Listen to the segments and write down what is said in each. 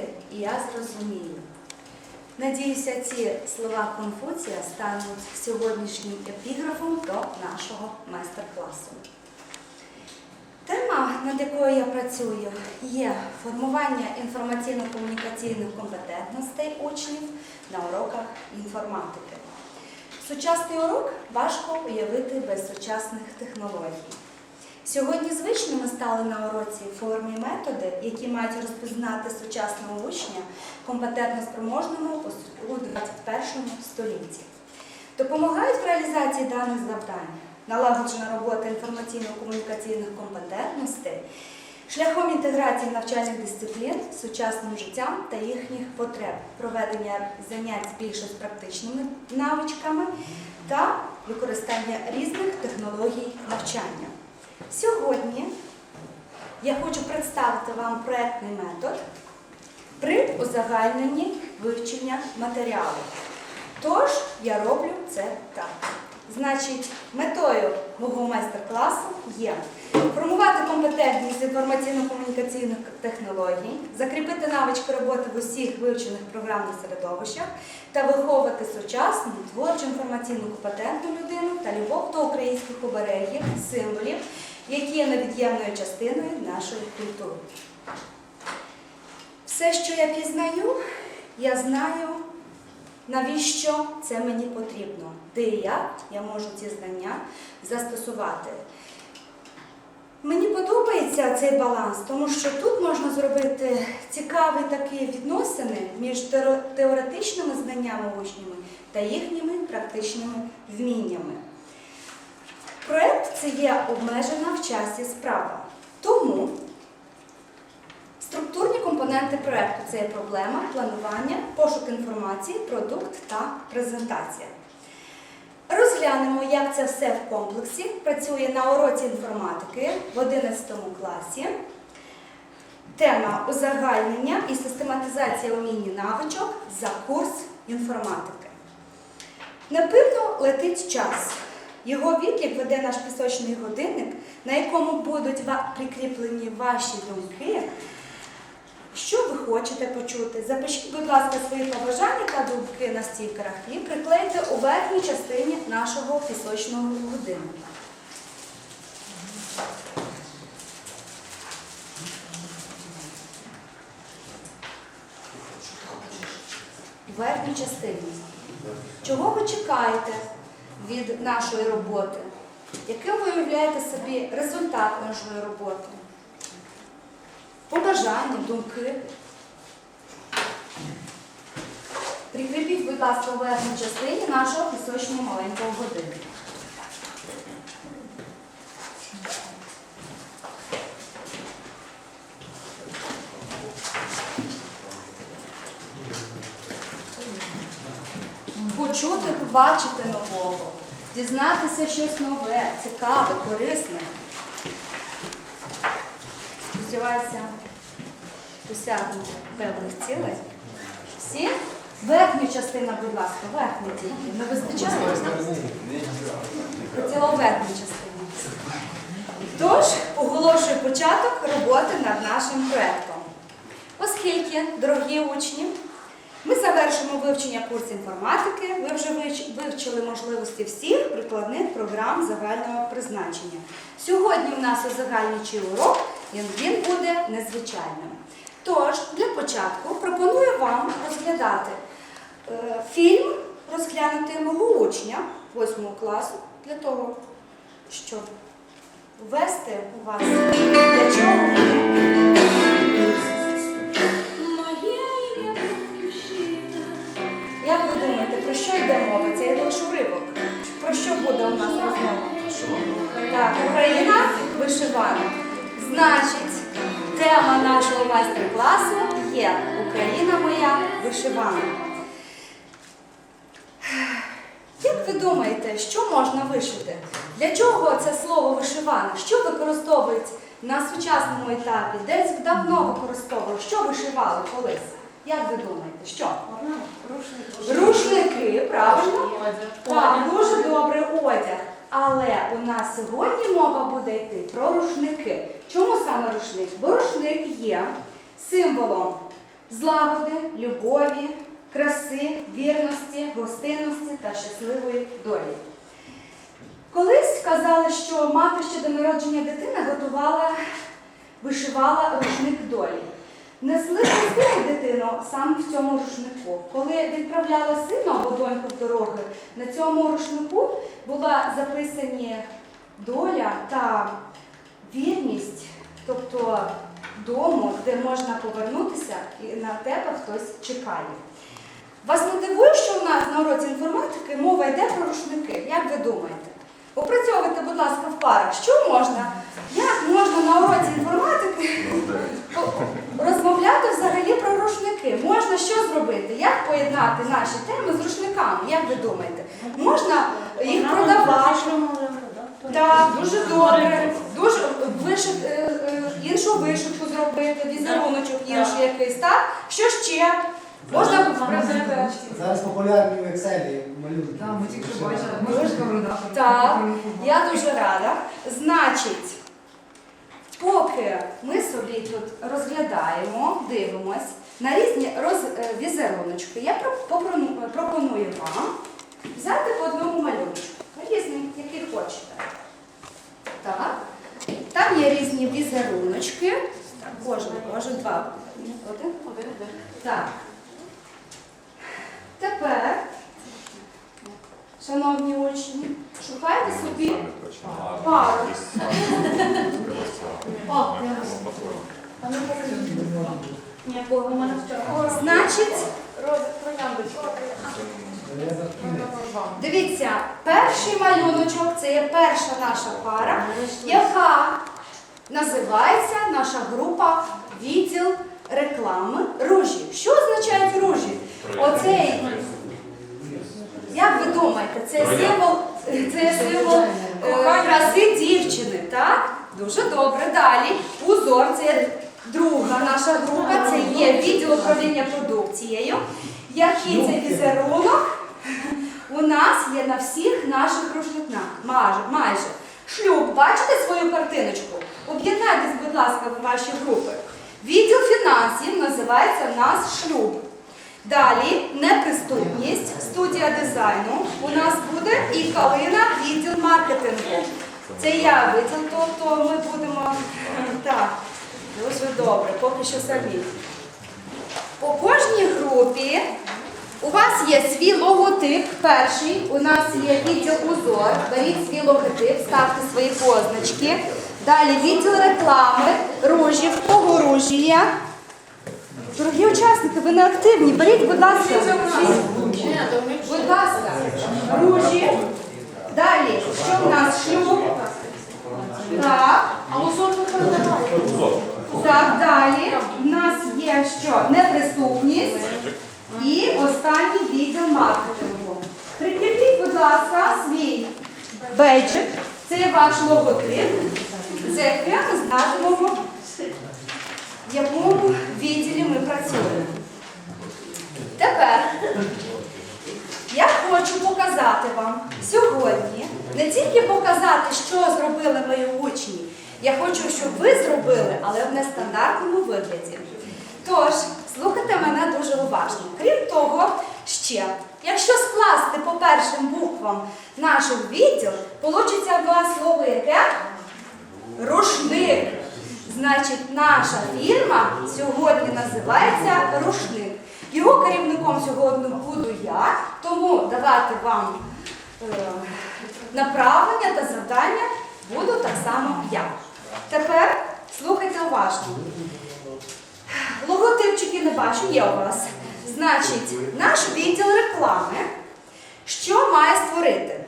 зробити, і я зрозумію. Надіюся, ці слова Конфуція стануть сьогоднішнім епіграфом до нашого майстер-класу. Тема, над якою я працюю, є формування інформаційно-комунікаційних компетентностей учнів на уроках інформатики. Сучасний урок важко уявити без сучасних технологій. Сьогодні звичними стали на уроці форми і методи, які мають розпізнати сучасного учня компетентно спроможному у 21 столітті. Допомагають в реалізації даних завдань налагоджена робота інформаційно-комунікаційних компетентностей шляхом інтеграції навчальних дисциплін з сучасним життям та їхніх потреб, проведення занять більше з практичними навичками та використання різних технологій навчання. Сьогодні я хочу представити вам проектний метод при узагальненні вивчення матеріалу. Тож я роблю це так. Значить, метою мого майстер-класу є формувати компетентність інформаційно-комунікаційних технологій, закріпити навички роботи в усіх вивчених програмних середовищах та виховувати сучасну, творчу інформаційну компетентну людину та любов до українських оберегів, символів, які є невід'ємною частиною нашої культури. Все, що я пізнаю, я знаю, навіщо це мені потрібно, де і як я можу ці знання застосувати. Мені подобається цей баланс, тому що тут можна зробити цікаві такі відносини між теоретичними знаннями учнями та їхніми практичними вміннями. Проект це є обмежена в часі справа. Тому структурні компоненти проекту це є проблема, планування, пошук інформації, продукт та презентація. Розглянемо, як це все в комплексі працює на уроці інформатики в 11 класі. Тема узагальнення і систематизація умінь навичок за курс інформатики. Напевно, летить час. Його відлік веде наш пісочний годинник, на якому будуть прикріплені ваші думки. Що ви хочете почути? Запишіть, будь ласка, свої побажання та думки на стікерах і приклейте у верхній частині нашого пісочного годинника. У верхній частині. Чого ви чекаєте від нашої роботи? Яким ви уявляєте собі результат нашої роботи? Побажання, думки. Прикріпіть, будь ласка, в верхній частині нашого пісочного маленького годинника. Почути, побачити нового, дізнатися щось нове, цікаве, корисне. Сподіваюся, досягнути певних цілей. Всі? Верхню частину, будь ласка, верхню тільки. Не вистачає? Хотіла верхню частину. Тож, оголошую початок роботи над нашим проєктом. Оскільки, дорогі учні, ми завершимо вивчення курсу інформатики, ви вже вивчили можливості всіх прикладних програм загального призначення. Сьогодні у нас узагальнюючий урок, і він буде незвичайним. Тож, для початку пропоную вам розглядати е, фільм, розглянути мого учня 8 класу, для того, щоб ввести у вас для чого. У нас сьогодні мова буде йти про рушники. Чому саме рушник? Бо рушник є символом злагоди, любові, краси, вірності, гостинності та щасливої долі. Колись казали, що мати ще до народження дитини готувала, вишивала рушник долі. Несли хрестили дитину саме в цьому рушнику. Коли відправляла сина або доньку в дороги, на цьому рушнику була записані доля та вірність, тобто дому, де можна повернутися і на тебе хтось чекає. Вас не дивує, що у нас на уроці інформатики мова йде про рушники? Як ви думаєте? Опрацьовуйте, будь ласка, в парах. Що можна? Як можна на уроці інформатики розмовляти взагалі про рушники? Можна що зробити? Як поєднати наші теми з рушниками? Як ви думаєте? Можна їх продавати. Так, дуже добре. Дуже вишит, е, е, іншу вишивку зробити, візеруночок інший якийсь, так? Що ще? Можна зробити. Зараз популярні в Excel малюнки. Так, ми тільки бачили. Так, я дуже рада. Значить, поки ми собі тут розглядаємо, дивимось на різні роз... е, візеруночки, я пропоную вам взяти по одному малюночку. Різний, який хочете. Так. Там є різні візеруночки. Кожен, кожен два. Один? Так. Тепер, шановні учні, шукайте собі пару. О, значить, дивіться, перший малюночок це є перша наша пара, яка називається наша група відділ реклами ружі. Що означають ружі? Оцей як ви думаєте, це символ, це символ е, краси дівчини, так? Дуже добре. Далі. Узор це друга наша група, це є відділ управління продукцією. Який це візерунок у нас є на всіх наших рушниках. Майже, майже. Шлюб, бачите свою картиночку? Об'єднайтесь, будь ласка, в ваші групи. Відділ фінансів називається в нас шлюб. Далі неприступність, студія дизайну. У нас буде і Калина, відділ маркетингу. Це я виділ, тобто ми будемо так, дуже добре, поки що самі. По кожній групі у вас є свій логотип. Перший у нас є відділ узор. Беріть свій логотип, ставте свої позначки. Далі відділ реклами, ружі, в кого ружі є. Дорогі учасники, ви не активні. Беріть, будь ласка, будь ласка, ружі. Далі, що в нас шлюб? Так. А узор ви передавали? Так, далі. В нас є що? Неприступність. І останній відділ маркетингу. Прикріпіть, будь ласка, свій бейджик. Це ваш логотип, яким ми знатимемо, якому відділі ми працюємо. Тепер я хочу показати вам сьогодні не тільки показати, що зробили мої учні. Я хочу, щоб ви зробили, але в нестандартному вигляді. Тож, слухайте мене дуже уважно. Крім того, ще, якщо скласти по першим буквам наших відділ, получиться в нас слово яке? Рушник. Значить, наша фірма сьогодні називається Рушник. Його керівником сьогодні буду я, тому давати вам е, направлення та завдання буду так само я. Тепер слухайте уважно. Логотипчики не бачу, є у вас. Значить, наш відділ реклами, що має створити?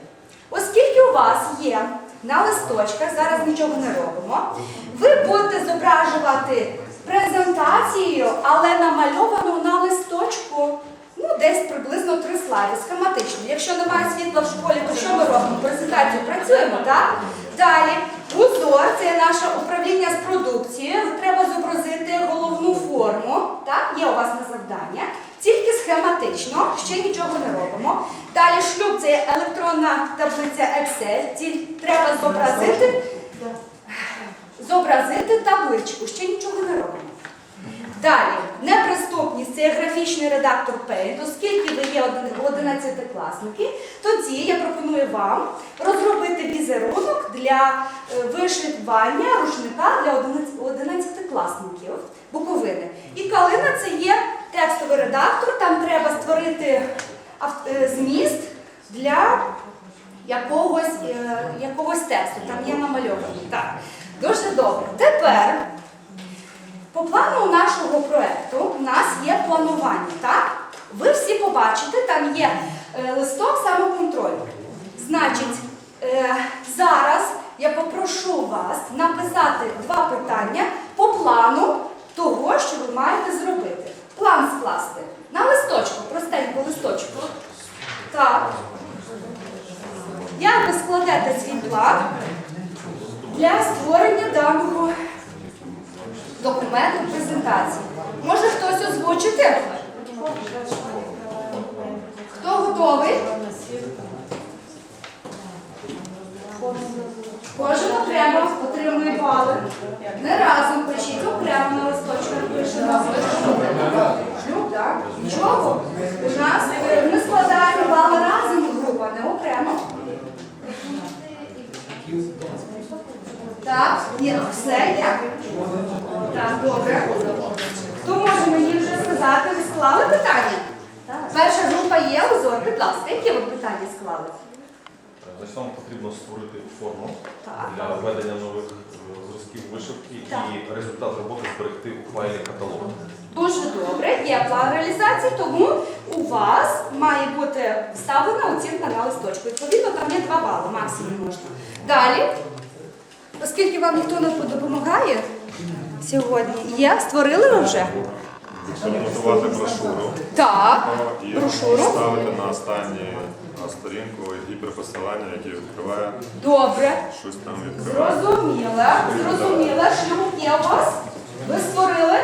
Оскільки у вас є на листочках, зараз нічого не робимо, ви будете зображувати презентацією, але намальовану на листочку. Ну, десь приблизно три слайди, схематично. Якщо немає світла в школі, то що ми робимо? Презентацію працюємо, так? Далі, узор це наше управління з продукцією. Треба зобразити головну форму. Так, є у вас на завдання. Схематично, ще нічого не робимо. Далі шлюб це є електронна таблиця Excel. Ті- Треба зобразити, зобразити табличку. Ще нічого не робимо. Далі, неприступність це є графічний редактор Paint. Оскільки ви є 11-класники, тоді я пропоную вам розробити візерунок для е, вишивання рушника для 11-класників Буковини. І калина це є текстовий редактор, там треба створити е, зміст для якогось, е, якогось тексту. Там є намальований. Так, дуже добре. Тепер. По плану нашого проекту у нас є планування, так? Ви всі побачите, там є е, листок самоконтролю. Значить, е, зараз я попрошу вас написати два питання по плану того, що ви маєте зробити. План скласти на листочку, простенько листочку. Так. Як ви складете свій план для створення даного документу презентації. Може хтось озвучити? Хто готовий? Кожен окремо отримує бали. Не разом пишіть, окремо на листочках пишемо. Ну, так. Нічого. У нас е, ми складаємо бали разом група, не окремо. Так, ні, все, як? Так, добре. Хто може мені вже сказати, ви склали питання? Перша група є узор. Будь ласка, які ви питання склали? Значить, нам потрібно створити форму Так. для введення нових е, зразків вишивки Так. і результат роботи зберегти у файлі каталогу. Дуже добре, є план реалізації, тому у вас має бути вставлена оцінка на листочку. Відповідно, там є 2 бали, максимум можна. Далі, оскільки вам ніхто не допомагає сьогодні, є, створили ви вже? Готувати брошуру Так. і Брошуру. ставити на останню на сторінку гіперпосилання, яке відкриває, Добре. щось там відкриває. Зрозуміла, зрозуміла, шлюб є у вас? Ви створили?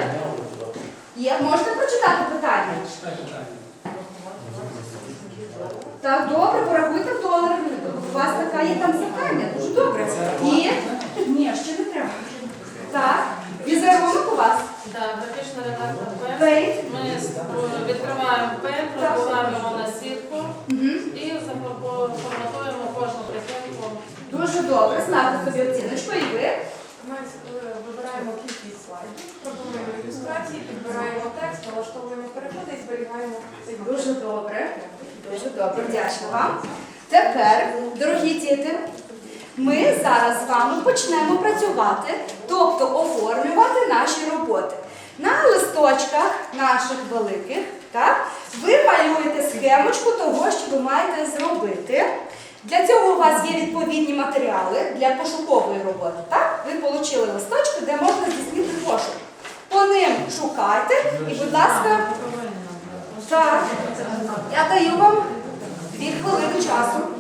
Є, можете прочитати питання? Так, добре, порахуйте в доларах. У вас така є там завдання. Дуже добре. І? Ні, ще не треба. Так, візерунок у вас. Так, графічний редактор П. Ми з- відкриваємо П, пробуваємо на сітку і заформатуємо кожну клітинку. Дуже добре, ставте собі оціночку і ви. Ми е, вибираємо кількість слайдів, продумуємо ілюстрації, підбираємо текст, налаштовуємо переходи і зберігаємо цей Дуже добре. Дуже добре, вдячна вам. Тепер, дорогі діти, ми зараз з вами почнемо працювати, тобто оформлювати наші роботи. На листочках наших великих, так, ви малюєте схемочку того, що ви маєте зробити. Для цього у вас є відповідні матеріали для пошукової роботи. Так? Ви отримали листочки, де можна здійснити пошук. По ним шукайте і, будь ласка, так, я даю вам дві хвилини часу.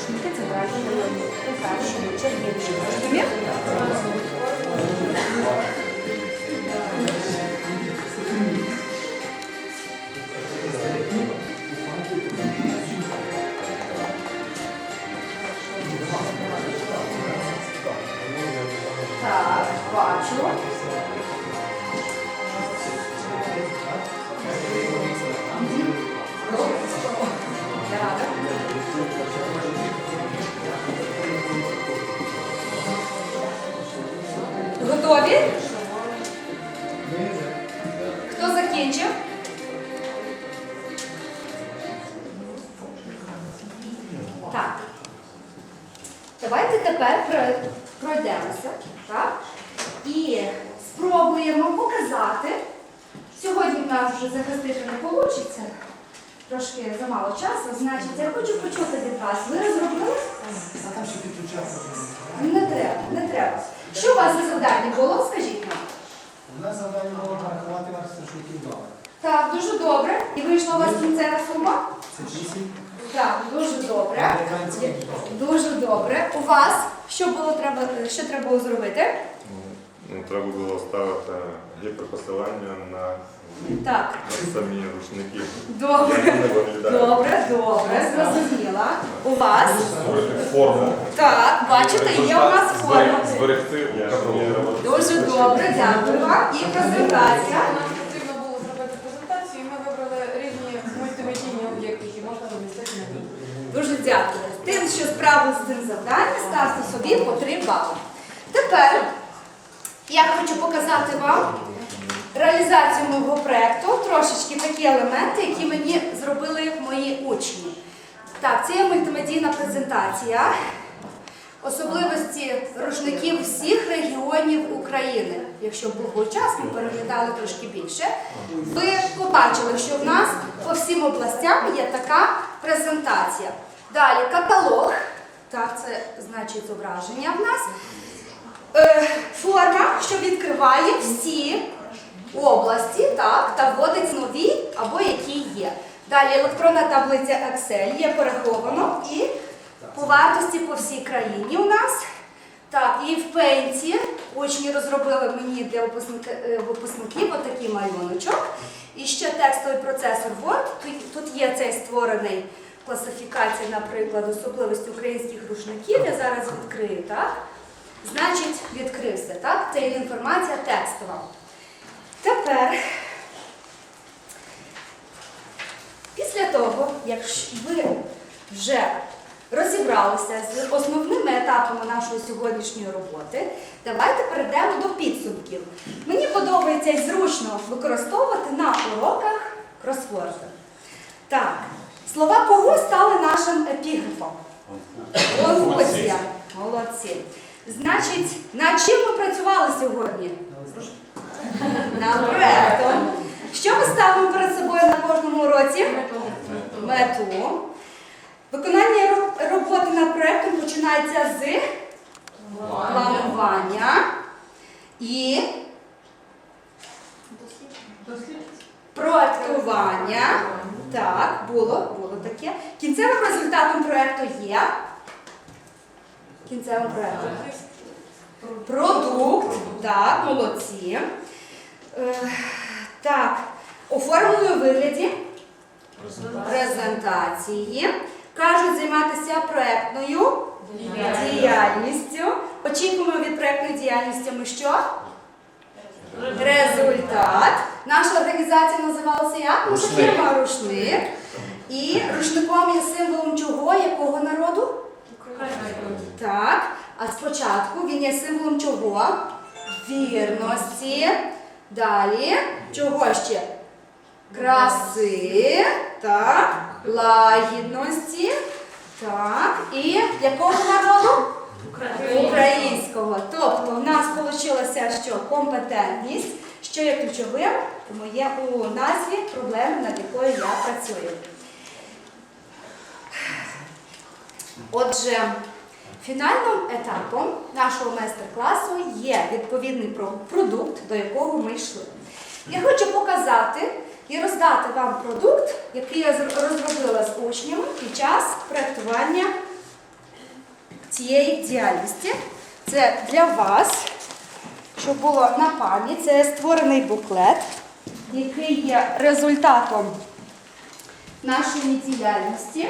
Так, вже захистити не вийде. Трошки замало часу. Значить, я хочу почути від вас. Ви розробили? А там ще підключатися. Не треба, не треба. Що у вас за завдання було? Скажіть нам. У нас завдання було порахувати вартість рушників долар. Так, дуже добре. І вийшла у вас кінцева сума? Це вісім Так, дуже добре. Дуже добре. У вас що було треба, що треба було зробити? Ну, треба було ставити гіперпосилання на, Так, на самі рушники. добре. Як вони виглядають. Добре, добре, зрозуміла. У вас? Створити форму. Так, бачите, є у нас форма. Зберегти у Я Дуже добре, дякую вам. І презентація. Нам потрібно було зробити презентацію, і ми вибрали різні мультимедійні об'єкти, які можна розмістити на відео. Дуже дякую. Тим, що справили з цим завданням, ставте собі по 3 бали. Тепер я хочу показати вам реалізацію мого проєкту, трошечки такі елементи, які мені зробили мої учні. Так, це є мультимедійна презентація. Особливості рушників всіх регіонів України. Якщо був час, ми переглядали трошки більше. Ви побачили, що в нас по всім областям є така презентація. Далі каталог. Так, це значить зображення в нас. Е, форма, що відкриває всі області, так, та вводить нові або які є. Далі електронна таблиця Excel є пораховано і по вартості по всій країні у нас. Так, і в пенті учні розробили мені для е, випускників отакий малюночок. І ще текстовий процесор Word. Тут, тут є цей створений класифікація, наприклад, особливості українських рушників. Я зараз відкрию, так? Значить, відкрився, так? Це інформація текстова. Тепер, після того, як ви вже розібралися з основними етапами нашої сьогоднішньої роботи, давайте перейдемо до підсумків. Мені подобається і зручно використовувати на уроках кросворди. Так, слова кого стали нашим епіграфом? Конфуція. Молодці. Значить, над чим ми працювали сьогодні? Над проектом. Що ми ставимо перед собою на кожному уроці? Мету. Виконання роботи над проектом починається з планування і проектування. Так, було, було таке. Кінцевим результатом проекту є. Кінцевим проектом. Продукт. Так, молодці. Е, так, оформлено у вигляді презентації. Кажуть займатися проектною діяльністю. Очікуємо від проектної діяльності ми що? Результат. Наша організація називалася як? Рушник. Рушник. І рушником є символом чого? Якого народу? Так. А спочатку він є символом чого? Вірності. Далі. Чого ще? Краси. Так. Лагідності. Так. І якого народу? Українського. Тобто в нас вийшло, що компетентність, що є ключовим, тому є у назві проблеми, над якою я працюю. Отже, фінальним етапом нашого майстер-класу є відповідний продукт, до якого ми йшли. Я хочу показати і роздати вам продукт, який я розробила з учнями під час проєктування цієї діяльності. Це для вас, щоб було на пам'ять, це створений буклет, який є результатом нашої діяльності.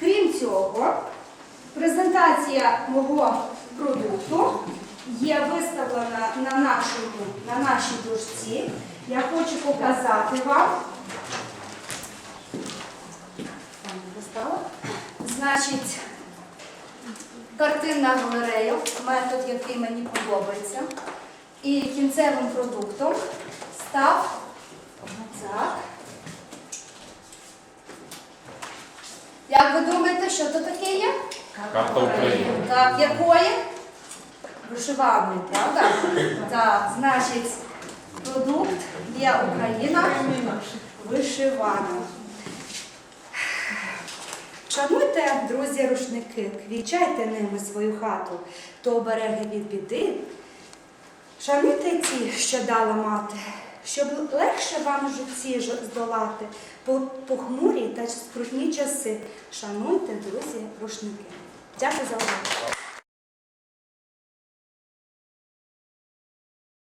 Крім цього, презентація мого продукту є виставлена на нашій дошці. Я хочу показати вам. Там не достала. Значить, картинна галерея, метод, який мені подобається. І кінцевим продуктом став так. Як ви думаєте, що це таке є? Карта України. Так, якої? Вишиваної, правда? Так, значить, продукт є Україна вишивана. Шануйте, друзі, рушники, квічайте ними свою хату, то обереги від біди. Шануйте ті, що дала мати, щоб легше вам в житті здолати похмурі та скрутні часи. Шануйте, друзі, рушники. Дякую за увагу.